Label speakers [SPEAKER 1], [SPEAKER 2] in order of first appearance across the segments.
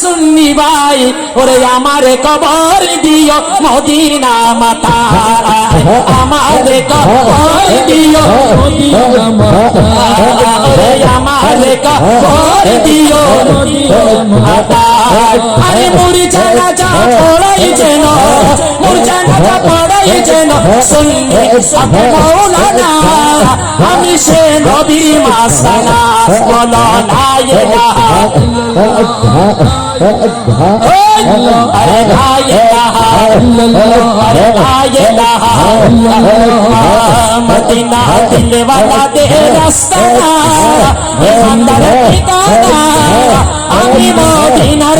[SPEAKER 1] শুননি ভাই, ওরে আমার কবর দিও মদিনা মাতা। আমার কবর দিও মদিনা মাতা। ওরে আমার কবর দিও
[SPEAKER 2] মদিনা মাতা।
[SPEAKER 1] আরে মুড়ি জানা যা পড়াই যেন মুড়ি জানা যা পড়াই যেন, শুনলে সব মৌলানা। আমি সে নবী মাসানা বলো না আমি মদিনার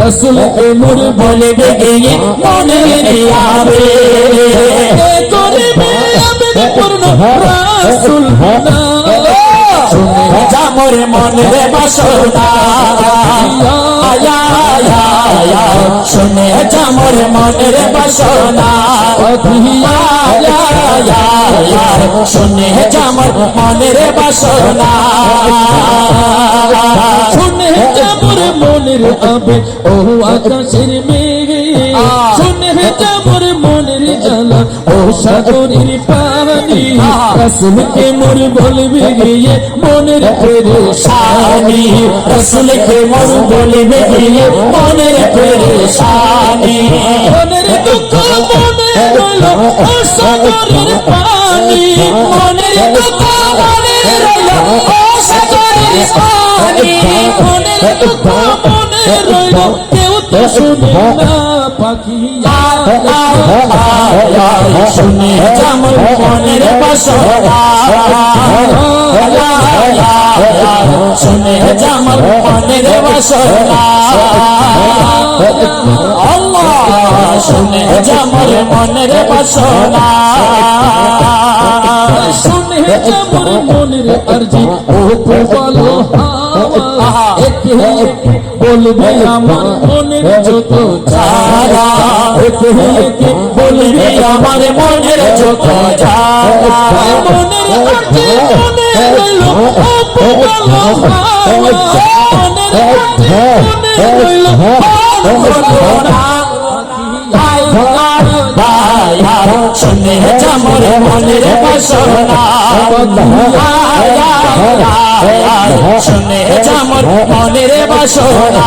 [SPEAKER 2] রসুলকে মোর বলে গিয়ে মনে করবে আবেদ পূর্ণ রাসুল
[SPEAKER 1] জামর মনের বাসনা আয়া আয়া শুনে জামর মনের বাসনা আয়া আয়া শুনে জামর মনের বাসনা
[SPEAKER 2] শুনে জামুর মনের আবে ও আকাশের মেঘে শুনে জামুর মনের জ্বালা ও সাগরের পানি রসুলকে মোর বলবে গিয়ে মনের পেরেশানি।
[SPEAKER 1] শানি রসুল কে মন বলবে গিয়ে মনের পেরেশানি।
[SPEAKER 2] মনের দুঃখ মনে রইল ও সাগরের পানি।
[SPEAKER 1] মনের দুঃখ মনে রইল ও সাগরের পানি।
[SPEAKER 2] মনের দুঃখ মনে রইল শুনে না পাখি
[SPEAKER 1] শুনে জামল মনের বাসনা শুনে জামল মনের বাসনা শুনে জামল মনের বাসনা
[SPEAKER 2] শুনে যাবর মনের আরজি ও বলো হাওয়া একে একে বলবে আমার মনের যত একে একে
[SPEAKER 1] আমার মনের যত যারা
[SPEAKER 2] মনের মনে মনের
[SPEAKER 1] শুনে জামর মনের বাসনা। শুনে জামর মনের বাসনা।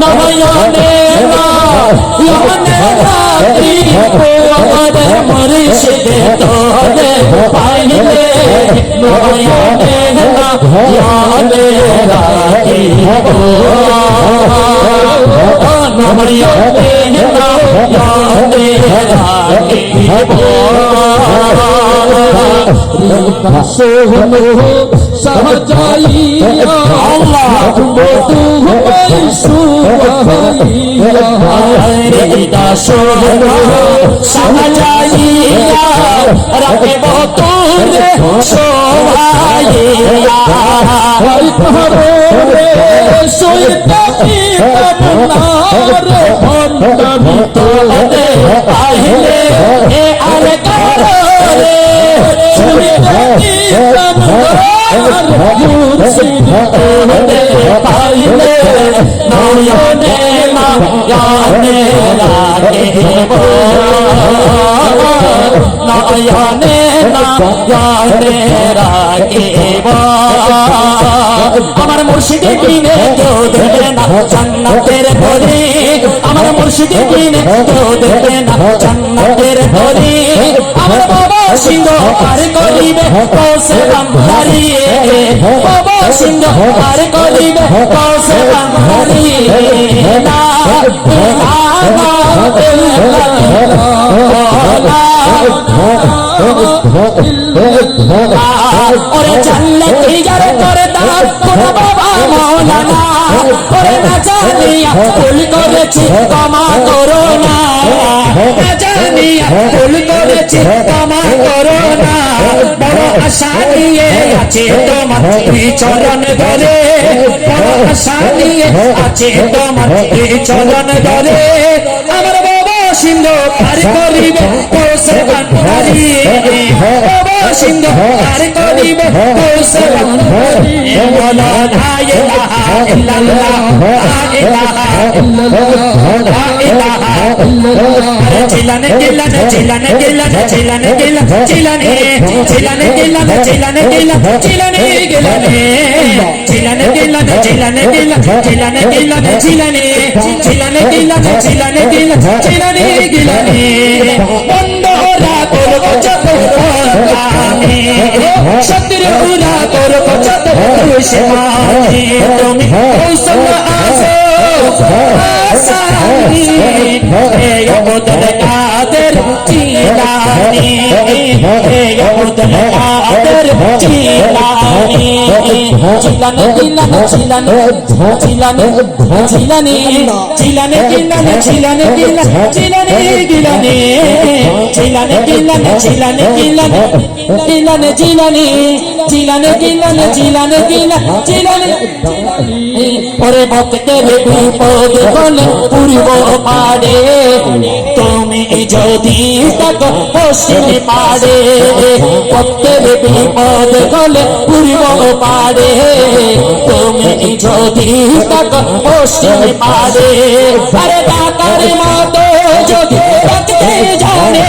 [SPEAKER 2] নহয়নে নহয়নে রাখি ওহর মুর্শিদ তোরে পাইলে সোহনো সাজাইয়া আল্লাহ বধু সুবাইয়া
[SPEAKER 1] সাজাইয়া রাখব তোরে শোভাইয়া
[SPEAKER 2] রে সৈতানি তমনারে ভণ্ডারি
[SPEAKER 1] তোলে আহিলে আর কারে আমার মুর্শিদে দিনে কেউ দেবে না, জান্নাতের পরে আমার মুর্শিদে দিনে কেউ দেবে না, জান্নাতের পরে আমার সিংহ আর করিবে কৌশে হারিয়ে বাবা সিংহ আর করিবে কৌশে হারিয়ে না ওরে চাল্লে ইয়ার করে দাও কোন বাবা মৌলানা ওরে না জানিয়া ভুল করেছি ক্ষমা করো না না জানিয়া ভুল করেছি ক্ষমা করো না বড় আশা নিয়ে আছে তোমার চরণ ধরে বড় আশা নিয়ে আছে তোমার চরণ ধরে সিংহ পার করিবে কৌশবান হরি বাবা সিংহ পার করিবে কৌশবান হরি বলা ইলাহা ইল্লাল্লাহ লা ইলাহা ইল্লাল্লাহ লা ইলাহা ইল্লাল্লাহ চিলানে গিলানে চিলানে গিলানে চিলানে গিলানে চিলানে চিলানে চিলানে গিলানে চিলানে গিলানে চিলানে গিলানে চিলানে গিলানে চিলানে গিলানে চিলানে চিলানে চিলানে গিলানে চিলানে চিলানে গিলানে বন্ধরা তোর কচত আমি শত্রুরা তোর কচত তুমি কৌশল কাদের চিলানি কাদের চিলানি চিলানি চিলানি চিলানি চিলানি চিলানি চিলানি চিলানি চিলানি চিলানি গিলানি চিলানি চিলানি চিলানি চিলানি চিলানি চিলানি চিলানি চিলানি চিলানি চিলানি ওরে ভক্তের বিপদ হলে পূর্ব পাড়ে। তুমি যদি তাকো পশ্চিম পাড়ে, ভক্তের বিপদ হলে পূর্ব পাড়ে। তুমি যদি তাকো পশ্চিম পাড়ে, আরে টাকার মতো যদি জানে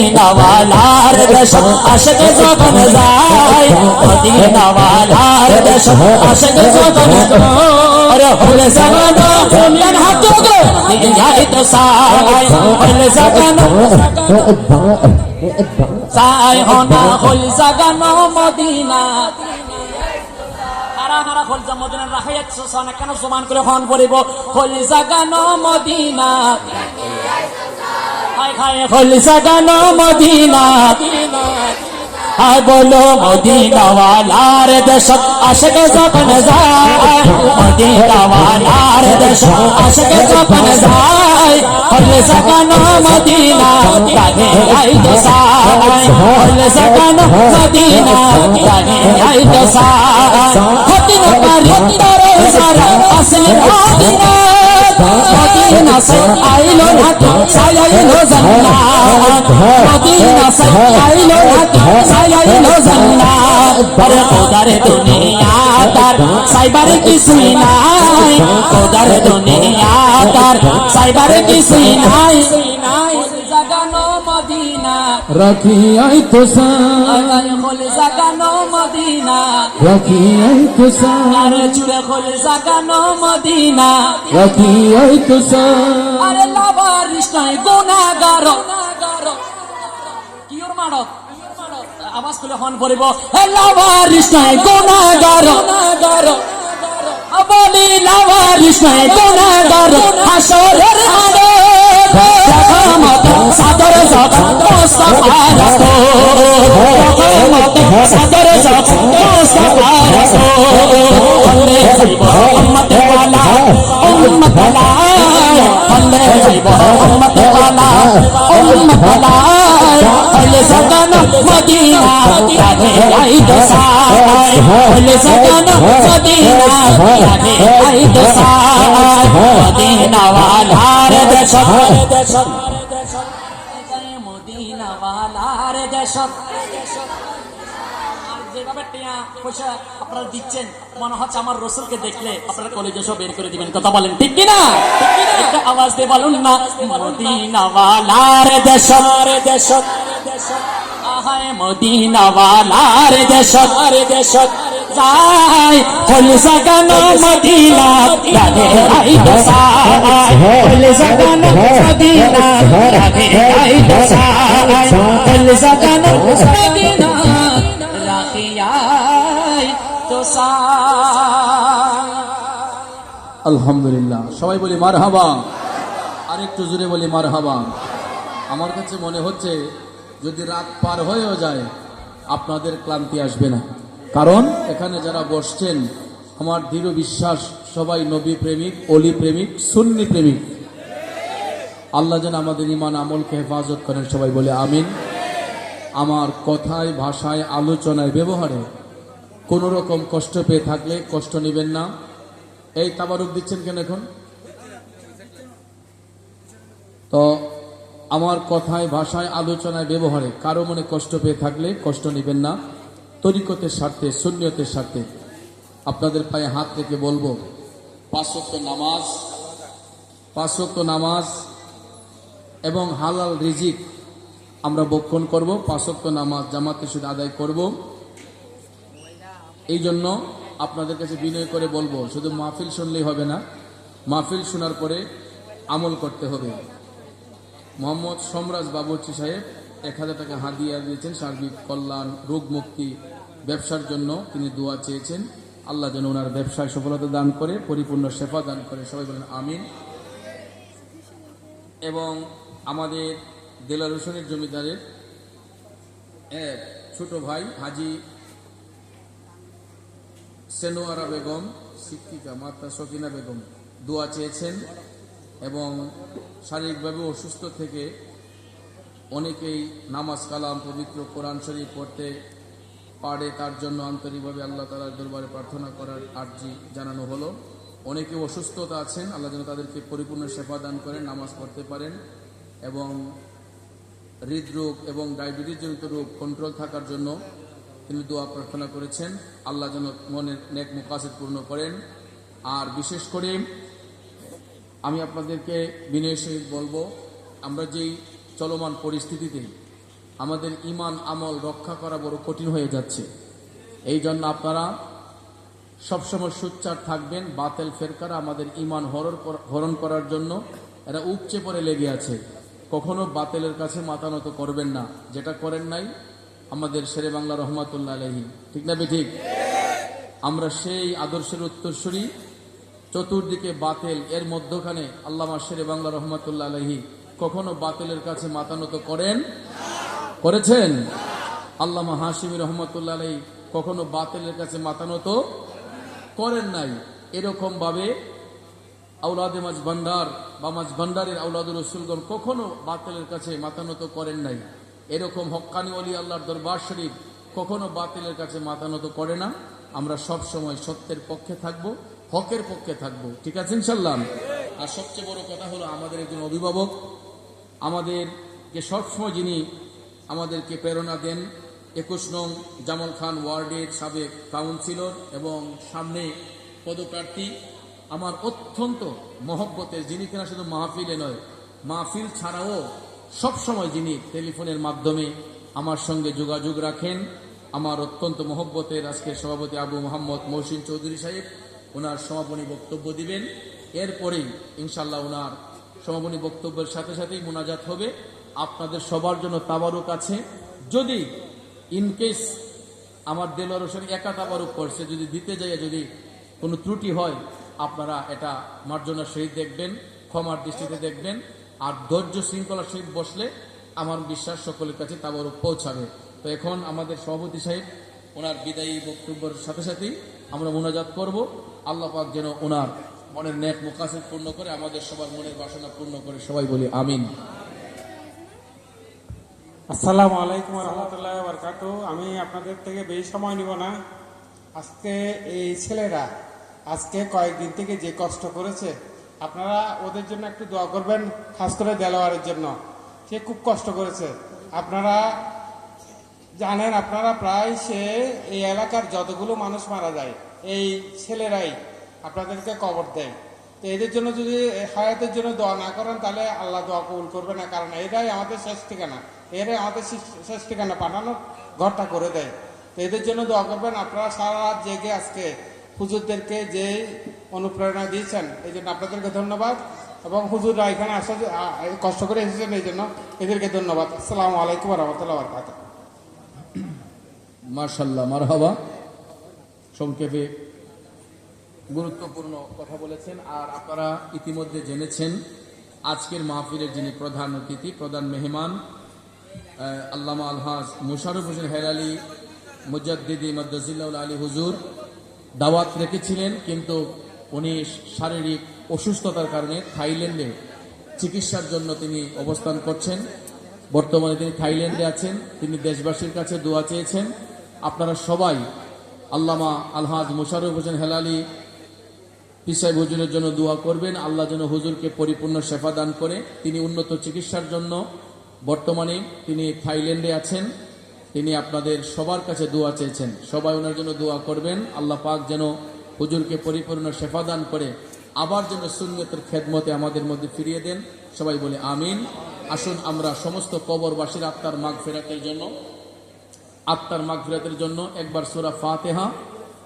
[SPEAKER 1] مدینہ والا ہر دشم عشق زبن زائے مدینہ والا ہر دشم عشق زبن ارے ہن زمانہ دنیا ہتو گو دنیا تو سائے ہن زمانہ سائے ہونا ہل زگن مدینہ হারা খলজা মদিনার রাখাইয়াত সোসানা কেন সমান করে হন পড়িব খলজা গান মদিনা হাই হাই হল জাগানো মদিনা। বলো মদিনাওয়ালার দেশ আশক যখন যায়। মদিনাওয়ালার দেশ আশক যখন যায়। হলে সাকানো মদিনা কানে আই তো সাই হলে সাকানো মদিনা কানে আই তো সাই হতিন পারি তরে সারা আসলে মদিনা মদিনা সে আইলো নাকি সায়াইলো জান্নাত মদিনা সে আইলো নাকি সায়াইলো জান্নাত আরে খোদার দুনিয়া তার সাইবার কিছুই নাই খোদার দুনিয়া তার সাইবারে কিছুই নাই
[SPEAKER 2] রাখিয়াই তো
[SPEAKER 1] মদিনা।
[SPEAKER 2] রাখিয়াই তো
[SPEAKER 1] আরে চুড়ে খোলে জাগানো মদিনা।
[SPEAKER 2] রাখিয়াই তো
[SPEAKER 1] আরে লাভার কৃষ্ণায় গুণাগার। কিয়র মারত আওয়াজ খুলে হন পড়িব লাভার কৃষ্ণায় গুণাগার গুণাগার। অবলি লাভারিস নাই দোনাগর হাসরের হাড়ে প্রথমত সাদর যখন দোস্তারস্ত প্রথমত সাদর যখন দোস্তারস্ত বলে জীব উম্মত ওয়ালা উম্মত ওয়ালা বলে জীব উম্মত ওয়ালা উম্মত ওয়ালা হলে সাকানা মদিনা আই হলে আই ওয়ালার ওয়ালার টিয়া পয়সা আপনারা দিচ্ছেন মনে হচ্ছে আমার রসুলকে দেখলে আপনারা কলেজে সব বের করে দিবেন। কথা বলেন ঠিক কিনা? একটা আওয়াজ দিয়ে বলুন না মদিনাওয়ালার দেশ রে দেশ আহায় মদিনাওয়ালার দেশ রে দেশ যাই হল সাগানো মদিনা রাধে আই দসাই হল সাগানো মদিনা রাধে আই দসাই হল সাগানো মদিনা রাখিয়াই দসাই
[SPEAKER 2] আলহামদুলিল্লাহ। সবাই বলি মার হাবা আরেকটু জুড়ে বলি মার হাবা আমার কাছে মনে হচ্ছে, যদি রাত পার হয়েও যায়, আপনাদের ক্লান্তি আসবে না। কারণ এখানে যারা বসছেন, আমার দৃঢ় বিশ্বাস, সবাই নবী প্রেমিক, অলি প্রেমিক, সুন্নি প্রেমিক। আল্লাহ যেন আমাদের ইমান আমলকে হেফাজত করেন, সবাই বলে আমিন। আমার কথায়, ভাষায়, আলোচনায়, ব্যবহারে কোনো রকম কষ্ট পেয়ে থাকলে কষ্ট নেবেন না। এই তাবারুক দিচ্ছেন কেন এখন? তো আমার কথায়, ভাষায়, আলোচনায়, ব্যবহারে কারও মনে কষ্ট পেয়ে থাকলে কষ্ট নেবেন না। তরিকতের স্বার্থে শূন্যতের স্বার্থে আপনাদের পায়ে হাত রেখে বলব পাঁচক্ত নামাজ পাঁচক্ত নামাজ এবং হালাল রিজিক আমরা বক্ষণ করব পাঁচক্ত নামাজ জামাতে শুধু আদায় করব। এই জন্য আপনাদের কাছে বিনয় করে বলব, শুধু মাহফিল শুনলেই হবে না, মাহফিল শোনার পরে আমল করতে হবে। মোহাম্মদ সমরাজ বাবুর্চি সাহেব এক হাজার টাকা হাদিয়া দিয়েছেন, সার্বিক কল্যাণ, রোগ মুক্তি ব্যবসার জন্য তিনি দোয়া চেয়েছেন। আল্লাহ যেন ওনার ব্যবসায় সফলতা দান করে, পরিপূর্ণ সেবা দান করে, সবাই বলেন আমিন। এবং আমাদের দেলার হোসেনের জমিদারের এক ছোট ভাই হাজি সেনোয়ারা বেগম, শিক্ষিকা মাতা সকিনা বেগম দোয়া চেয়েছেন এবং শারীরিকভাবে অসুস্থ থেকে অনেকেই নামাজ কালাম, পবিত্র কোরআন শরীফ পড়তে পারে, তার জন্য আন্তরিকভাবে আল্লাহ তালার দরবারে প্রার্থনা করার আর্জি জানানো হলো। অনেকে অসুস্থতা আছেন, আল্লাহ যেন তাদেরকে পরিপূর্ণ সেবা দান করেন, নামাজ পড়তে পারেন এবং হৃদরোগ এবং ডায়াবেটিস জনিত রোগ কন্ট্রোল থাকার জন্য তিনি দোয়া প্রার্থনা করেছেন, আল্লাহ যেন মনের নেক মুকাসিদ পূর্ণ করেন। আর বিশেষ করে আমি আপনাদেরকে বিনয় সহিত বলব, আমরা যেই চলমান পরিস্থিতিতে আমাদের ইমান আমল রক্ষা করা বড় কঠিন হয়ে যাচ্ছে। এই জন্য আপনারা সবসময় সুচ্চার থাকবেন, বাতেল ফেরকারা আমাদের ইমান হরণ হরণ করার জন্য এরা উপচে পড়ে লেগে আছে। কখনো বাতেলের কাছে মাথা নত করবেন না, যেটা করেন নাই আমাদের শেরে বাংলা রহমাতুল্লাহ আলহী ঠিক না ঠিক আমরা সেই আদর্শের উত্তরসূরি, চতুর্দিকে বাতেল, এর মধ্যখানে আল্লামা শেরে বাংলা রহমাতুল্লাহ আলহী কখনো বাতেলের কাছে মাথা নত করেন? করেছেন? আল্লামা হাসিমি রহমতুল্লাহ আলহী কখনো বাতেলের কাছে মাথা নত করেন নাই? এরকম ভাবে আউলাদে মাঝ ভান্ডার বা মাঝ ভান্ডারের আউলাদুল রসুলগণ কখনো বাতেলের কাছে মাথা নত করেন নাই। এরকম হক্কানি অলি আল্লাহর দরবার শরীফ কখনো বাতিলের কাছে মাথা নত করে না। আমরা সব সময় সত্যের পক্ষে থাকব, হকের পক্ষে থাকব। ঠিক আছে ইনশাল্লাহ আর সবচেয়ে বড় কথা হলো আমাদের একজন অভিভাবক। আমাদেরকে সবসময় যিনি আমাদেরকে প্রেরণা দেন, একুশ নং জামাল খান ওয়ার্ডের সাবেক কাউন্সিলর এবং সামনে পদপ্রার্থী। আমার অত্যন্ত মহব্বতের, যিনি কিনা শুধু মাহফিলে নয়, মাহফিল ছাড়াও সব সময় যিনি টেলিফোনের মাধ্যমে আমার সঙ্গে যোগাযোগ রাখেন, আমার অত্যন্ত মহব্বতের আজকের সভাপতি আবু মোহাম্মদ মহসিন চৌধুরী সাহেব, ওনার সমাপনী বক্তব্য দিবেন। এরপরেই ইনশাল্লাহ ওনার সমাপনী বক্তব্যের সাথে সাথেই মোনাজাত হবে। আপনাদের সবার জন্য তাবারুক আছে। যদি ইনকেস আমার দেলোয়ার হোসেন একা তাবারুক করছে, যদি দিতে যাই যদি কোনো ত্রুটি হয়, আপনারা এটা মার্জনার সহিত দেখবেন, ক্ষমার দৃষ্টিতে দেখবেন। আর ধৈর্য শৃঙ্খলার সহিত বসলে আমার বিশ্বাস সকলের কাছে তাবারুক পৌঁছাবে। তো এখন আমাদের সভাপতি সাহেব, ওনার বিদায়ী বক্তব্যের সাথে সাথেই আমরা মোনাজাত করব। আল্লাহ পাক যেন ওনার মনের নেক মুকাসিদ পূর্ণ করে, আমাদের সবার মনের বাসনা পূর্ণ করে সবাই বলি আমিন।
[SPEAKER 3] আসসালামু আলাইকুম রহমতুল্লাহ বরকাত আমি আপনাদের থেকে বেশি সময় নিব না। আজকে এই ছেলেরা আজকে কয়েকদিন থেকে যে কষ্ট করেছে আপনারা ওদের জন্য একটু দোয়া করবেন, খাস করে দেলোয়ারের জন্য। সে খুব কষ্ট করেছে। আপনারা জানেন, আপনারা প্রায় সে এই এলাকার যতগুলো মানুষ মারা যায়, এই ছেলেরাই আপনাদেরকে কবর দেয়। তো এদের জন্য যদি হায়াতের জন্য দোয়া না করেন, তাহলে আল্লাহ দোয়া কবুল করবে না, কারণ এরাই আমাদের শেষ ঠিকানা। এরাই আমাদের শেষ- ঠিকানা পাঠানোর ঘরটা করে দেয়। তো এদের জন্য দোয়া করবেন, আপনারা সারা রাত জেগে আজকে হুজুরদেরকে যে অনুপ্রেরণা দিয়েছেন, এই জন্য আপনাদেরকে ধন্যবাদ। এবং হুজুররা এখানে আসা কষ্ট করে এসেছেন, এই জন্য এদেরকে ধন্যবাদ। আসসালামু আলাইকুম রহমতুল্লাহ বরকাত
[SPEAKER 2] মার্শাল্লাহ মারহাবা। সংক্ষেপে গুরুত্বপূর্ণ কথা বলেছেন, আর আপনারা ইতিমধ্যে জেনেছেন, আজকের মাহফিলের যিনি প্রধান অতিথি, প্রধান মেহমান আল্লামা আলহাজ মুশারফ হোসেন হেলালি, মুজাদ্দিদি মদ্দাজিল্লাউল আলী হুজুর দাওয়াত রেখেছিলেন, কিন্তু উনি শারীরিক অসুস্থতার কারণে থাইল্যান্ডে চিকিৎসার জন্য তিনি অবস্থান করছেন। বর্তমানে তিনি থাইল্যান্ডে আছেন, তিনি দেশবাসীর কাছে দোয়া চেয়েছেন। আপনারা সবাই আল্লামা আলহাজ মুশারফ হোসেন হেলালি পিসাই হুজুরের জন্য দোয়া করবেন। আল্লাহ যেন হুজুরকে পরিপূর্ণ সেবা দান করে। তিনি উন্নত চিকিৎসার জন্য বর্তমানে তিনি থাইল্যান্ডে আছেন। তিনি আপনাদের সবার কাছে দোয়া চেয়েছেন। সবাই ওনার জন্য দোয়া করবেন। আল্লাহ পাক যেন হুজুরকে পরিপূর্ণ সেবা দান করে, আবার যেন সুন্নতের খেদমতে আমাদের মধ্যে ফিরিয়ে দেন। সবাই বলে আমিন। আসুন আমরা সমস্ত কবরবাসীর আত্মার মাগ ফেরাতের জন্য, আত্মার মাগফিরাতের জন্য একবার সূরা ফাতেহা,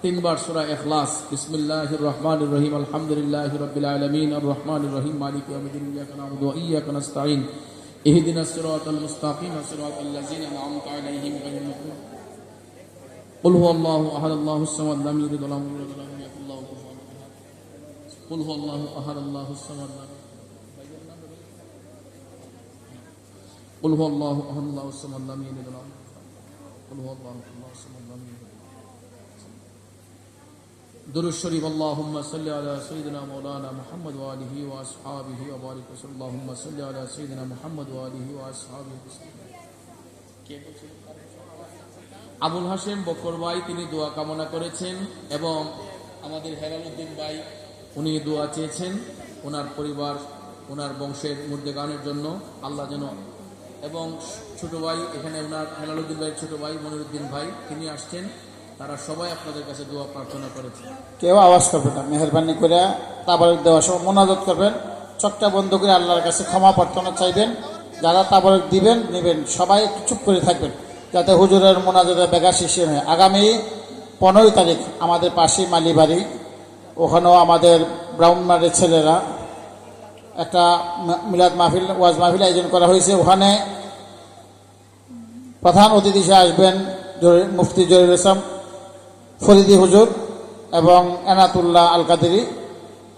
[SPEAKER 2] তিনবার সূরা ইখলাস। বিসমিল্লাহির রহমানির রহিম। আলহামদুলিল্লাহি আর রহমানির রহিম। মালিক اهدنا الصراط المستقيم صراط الذين أنعمت عليهم غير المغضوب قل هو الله أحد الله الصمد لم يلد ولم يولد ولم يكن له كفوا أحد. قل هو الله أحد الله الصمد. قل هو الله أحد الله الصمد لم يلد ولم يولد قل هو الله أحد. ওয়া ওয়া আবুল হাসেম বকর ভাই, তিনি দোয়া কামনা করেছেন এবং আমাদের হেরালুদ্দিন ভাই, উনি দোয়া চেয়েছেন ওনার পরিবার, ওনার বংশের মধ্যে গানের জন্য, আল্লাহ যেন এবং ছোট ভাই, এখানে ওনার হেলালুদ্দিন ভাইয়ের ছোট ভাই মনিরুদ্দিন ভাই, তিনি আসছেন। তারা সবাই আপনাদের কাছে দোয়া প্রার্থনা করেছে।
[SPEAKER 4] কেউ আওয়াজ করবে না, মেহরবানি করে তাবারক দেওয়ার সময় মোনাজত করবেন, চোখটা বন্ধ করে আল্লাহর কাছে ক্ষমা প্রার্থনা চাইবেন, যারা তাবারক দিবেন, নেবেন, সবাই একটু চুপ করে থাকবেন, যাতে হুজুরের মোনাজতে বেগা শেষে হয়। আগামী পনেরোই তারিখ আমাদের পাশে মালিবাড়ি, ওখানেও আমাদের ব্রাহ্মণবাড়ির ছেলেরা একটা মিলাদ মাহফিল, ওয়াজ মাহফিল আয়োজন করা হয়েছে। ওখানে প্রধান অতিথি আসবেন মুফতি জহিরুল ইসলাম। ফরিদি হুজুর এবং এনাতুল্লাহ আল কাদেরি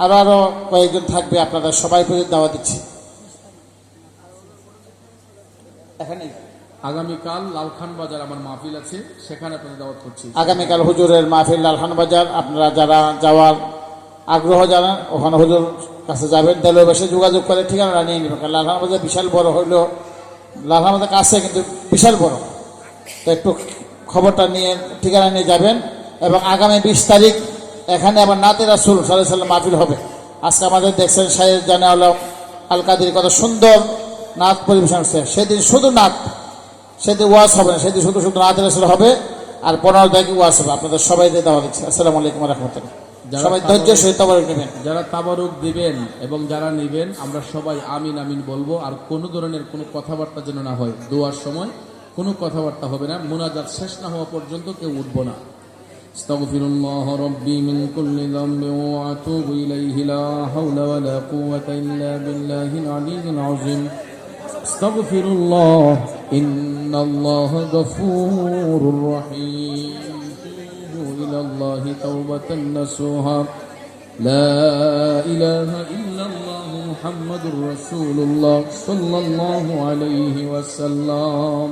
[SPEAKER 4] আরও আরও কয়েকজন থাকবে আপনারা সবাই দাওয়া দিচ্ছি। এখানে
[SPEAKER 2] আগামীকাল লালখান বাজার আমার মাহফিল আছে সেখানে আপনাদের দাওয়াত করছি।
[SPEAKER 4] আগামীকাল হুজুরের মাহফিল লালখান বাজার আপনারা যারা যাওয়ার আগ্রহ জানান ওখানে হুজুর কাছে যাবেন দেলের বসে যোগাযোগ করে ঠিকানা নিয়ে নেবেন কারণ লালখান বাজার বিশাল বড় হইলেও লালখান বাজার কাছে কিন্তু বিশাল বড়। তো একটু খবরটা নিয়ে ঠিকানা নিয়ে যাবেন এবং আগামী বিশ তারিখ এখানে আবার নাতে রাসুল সাল্লাহ সাল্লাম মাহফিল হবে। আজকে আমাদের দেখছেন সাহেব জানে আলম আল কাদির কত সুন্দর নাচ পরিবেশন হচ্ছে সেদিন শুধু নাচ সেদিন ওয়াজ হবে না সেদিন শুধু শুধু নাতে রাসুল হবে আর পনেরো তারিখে ওয়াজ হবে। আপনাদের সবাই দিয়ে দেওয়া দিচ্ছে আসসালামু আলাইকুম রহমতুল্লাহ।
[SPEAKER 2] যারা
[SPEAKER 4] সবাই ধৈর্য সহিত তবরক নেবেন।
[SPEAKER 2] যারা তাবারুক দিবেন এবং যারা নেবেন আমরা সবাই আমিন আমিন বলব। আর কোনো ধরনের কোনো কথাবার্তা যেন না হয়। দোয়ার সময় কোনো কথাবার্তা হবে না। মোনাজাত শেষ না হওয়া পর্যন্ত কেউ উঠবো না। استغفر الله ربي من كل ذنب وأتوب إليه لا حول ولا قوة إلا بالله العلي العظيم. استغفر الله إن الله غفور رحيم. إلى الله توبة نصوحا لا إله إلا الله محمد رسول الله صلى الله عليه وسلم.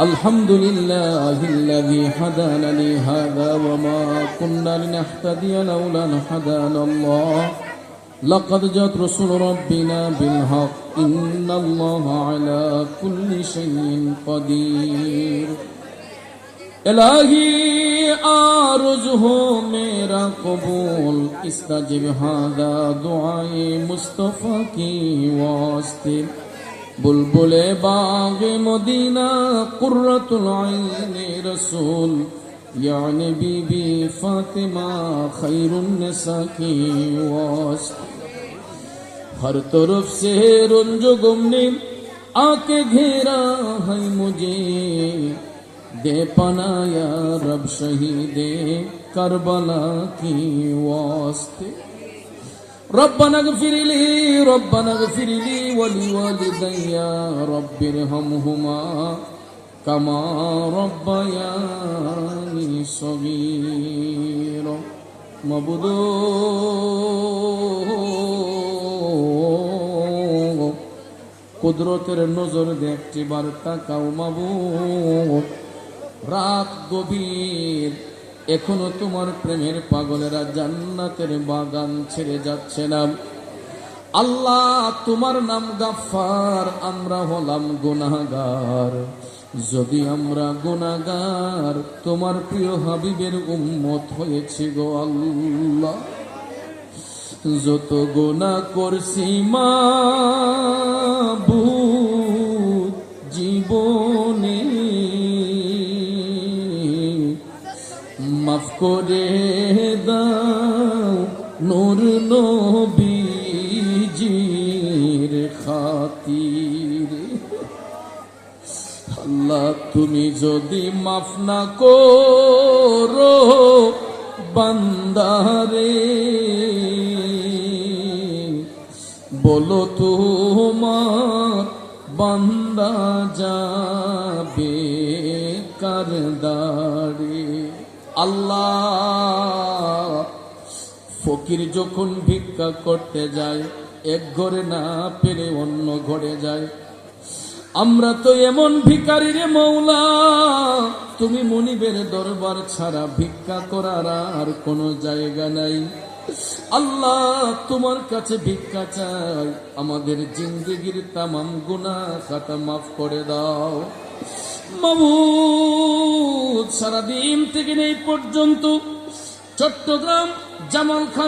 [SPEAKER 2] الحمد لله الذي هدانا لهذا وما كنا لنهتدي لولا ان هدانا الله لقد جاءت رسل ربنا بالحق إن الله على كل شيء قدير الہی آرز ہو میرا قبول استجب هذا دعائی مصطفیٰ کی واسطے বুলবুলে বাগে মদিনা কুর্রতুল আইনে রসুল يعني بيبي فاطمة خير النساء کی واسطہ ہر طرف سے رنج گم نے آ کے گھیرا ہے مجھے دے پنا یا رب شہید کربلا کی واسطے ربنا اغفر لي ربنا اغفر لي ولوالدي رب ارحمهما كما ربياني صغيرا মাবুদো কুদরতের নজর দেখতে বার্তা কাউ মাবুদ রাত গভীর এখনও তোমার প্রেমের পাগলেরা জান্নাতের বাগান ছেড়ে যাচ্ছে না। আল্লাহ, তোমার নাম গাফার আমরা হলাম গুনাহগার। যদি আমরা গুনাহগার, তোমার প্রিয় হাবিবের উম্মত হয়েছি গো আল্লাহ। যত গোনা করছি মা জীবনে করে দাও নূর নবীজির খাতিরে। আল্লাহ, তুমি যদি মাফ না করো বান্দারে, বলো তোমার বান্দা যাবে কারদারে। আল্লাহ ফকির যখন ভিক্ষা করতে যায়, এক ঘরে না পেরে অন্য ঘরে যায়। আমরা তো এমন ভিকারি রে মৌলা, তুমি মনিবের দরবার ছাড়া ভিক্ষা করার আর কোনো জায়গা নাই। আল্লাহ তোমার কাছে ভিক্ষা চাই, আমাদের জিন্দগির তামাম গুনাহ খাতা মাফ করে দাও। মাবুদ সারাদিন থেকে এই পর্যন্ত চট্টগ্রাম জামাল খান